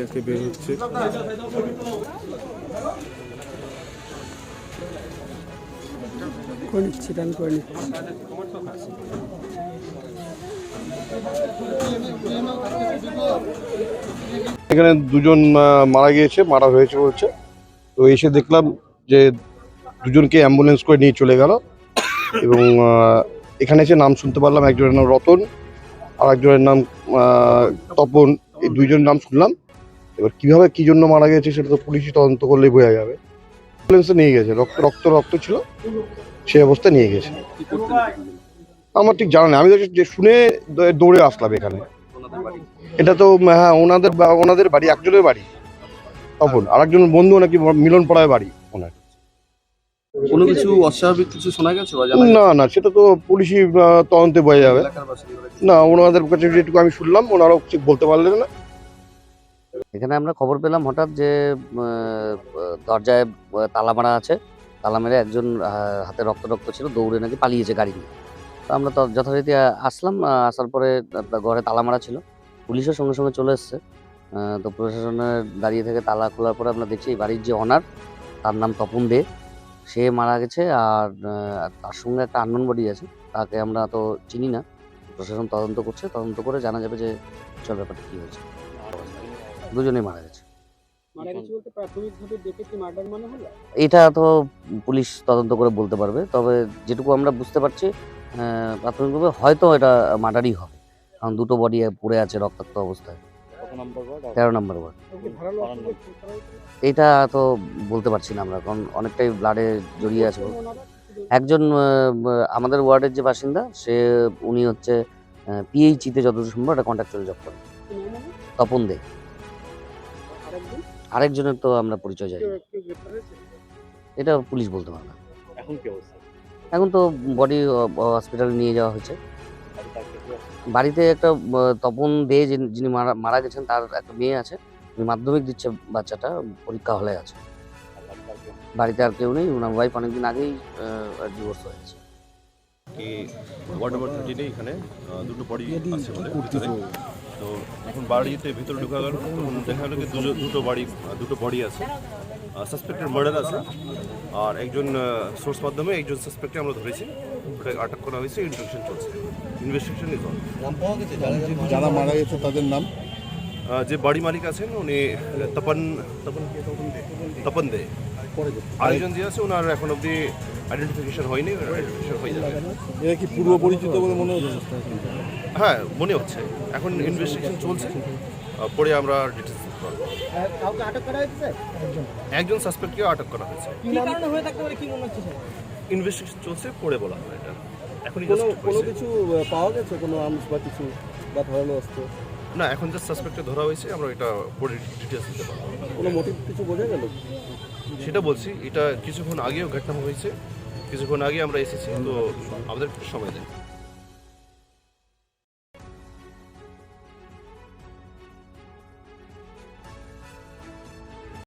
আজকে বের হচ্ছে। করে নিচ্ছি এটা করে নিচ্ছি। এখানে দুজন মারা গিয়েছে মারা হয়েছে বলছে। তো এসে দেখলাম যে দুজনকে অ্যাম্বুলেন্স করে নিয়ে চলে গেল। এবং এখানে এসে নাম শুনতে পারলাম, একজনের নাম রতন, আর একজনের নাম তপন। এই দুইজনের নাম শুনলাম। এবার কীভাবে কি জন্য মারা গেছে সেটা তো পুলিশই তদন্ত করলেই বোঝা যাবে। অ্যাম্বুলেন্সে নিয়ে গেছে, রক্ত রক্ত রক্ত ছিল, সেই অবস্থায় নিয়ে গেছে। আমার ঠিক জানা নেই। আমি যে শুনে দৌড়ে আসলাম এখানে। এটা তো হ্যাঁ ওনাদের ওনাদের বাড়ি, একজনের বাড়ি তখন আর একজন বন্ধু নাকি মিলন পাড়ায় বাড়ি, ওনার। কোনো কিছু অস্বাভাবিক কিছু শোনা গেছে বা জানা না না সেটা তো পুলিশই আহ, তদন্তে বোঝা যাবে। এলাকার বাসিন্দারা না ওনাদের কাছে যেটুকু আমি শুনলাম ওনারাও ঠিক বলতে পারলেন না। এখানে আমরা খবর পেলাম হঠাৎ যে আহ, দরজায় আহ, তালা মারা আছে। তালা মেরে একজন আহ, হাতে রক্ত রক্ত ছিল দৌড়ে নাকি পালিয়েছে গাড়ি নিয়ে। তো আমরা তো যথারীতি আহ, আসলাম আহ, আসার পরে আপনার ঘরে তালা মারা ছিল। পুলিশও সঙ্গে সঙ্গে চলে এসছে। আহ, তো প্রশাসনের দাঁড়িয়ে থেকে তালা খোলার পরে আমরা দেখছি এই বাড়ির যে অনার তার নাম তপন দে। সে মারা গেছে আর তার সঙ্গে একটা আননোন বডি আছে। তাকে আমরা তো চিনি না। প্রশাসন তদন্ত করছে তদন্ত করে জানা যাবে যে চল ব্যাপারটা কী হয়েছে। দুজনেই মারা গেছে। মনে এটা তো পুলিশ তদন্ত করে বলতে পারবে তবে যেটুকু আমরা বুঝতে পারছি প্রাথমিকভাবে হয়তো এটা মার্ডারই হবে। কারণ দুটো বডি পড়ে আছে রক্তাক্ত অবস্থায়। তেরো নম্বর ওয়ার্ড। এটা তো বলতে পারছি না আমরা কারণ অনেকটাই ব্লাডে জড়িয়ে আছে। একজন আমাদের ওয়ার্ডের যে বাসিন্দা সে উনি হচ্ছে পিএইচিতে যতদূর সম্ভব একটা কন্ট্রাকচুয়াল জব করে কি নাম ওনার? তপন দে। আরেকজনের তো আমরা পরিচয় জানি? এটা পুলিশ বলতে পারবে না। এখন কি অবস্থা? এখন তো বডি হসপিটালে নিয়ে যাওয়া হয়েছে। বাড়িতে একটা তপন দে যিনি- মারা মারা গেছেন, তার একটা মেয়ে আছে। মাধ্যমিক দিচ্ছে বাচ্চাটা, পরীক্ষা হলে আছে বাড়িতে আর কেউ নেই, ওনার ওয়াইফ অনেকদিন আগেই ডিভোর্স হয়েছে দুটো তো এখন বাড়িতে ভিতরে ঢোকা গেল, তখন দেখা গেলো দুটো বাড়ি দুটো বডি আছে। সাসপেক্টেড মার্ডার আছে। আর একজন সোর্স মাধ্যমে একজন সাসপেক্টে আমরা ধরেছি। ওটাকে আটক করা হয়েছে ইনভেস্টিগেশন চলছে। ইনভেস্টিগেশন ইজ অন যারা মারা গেছে তাদের নাম? যে বাড়ি মালিক আছেন উনি তপন তপন তপন দে। আরেকজন যে আছে ওনার এখন অবধি আইডেন্টিফিকেশন হয়নি আইডেন্টিফিকেশন হয়ে যাবে। এরা কি পূর্ব পরিচিত বলে মনে হচ্ছে? হ্যাঁ মনে হচ্ছে। এখন ইনভেস্টিগেশন চলছে। পরে আমরা ডিটেলস কাউকে আটক করা হয়েছে একজন সাসপেক্টকে আটক করা হয়েছে। কি কারণে হয়ে থাকতে পারে কি মনে হচ্ছে স্যার? ইনভেস্টিগেশন চলছে পরে বলা হবে এটা। এখনই কোনো কোনো কিছু পাওয়া গেছে? কোনো আর্মস বা কিছু বা ধরানো অস্ত্র? না এখন জাস্ট সাসপেক্টে ধরা হয়েছে আমরা এটা পরে ডিটেলস দিতে পারব। কোনো মোটিভ কিছু বোঝা গেল? সেটা বলছি এটা কিছুক্ষণ আগেও ঘটনা হয়েছে। কিছুক্ষণ আগে আমরা এসেছি তো আমাদের একটু সময় দেয়।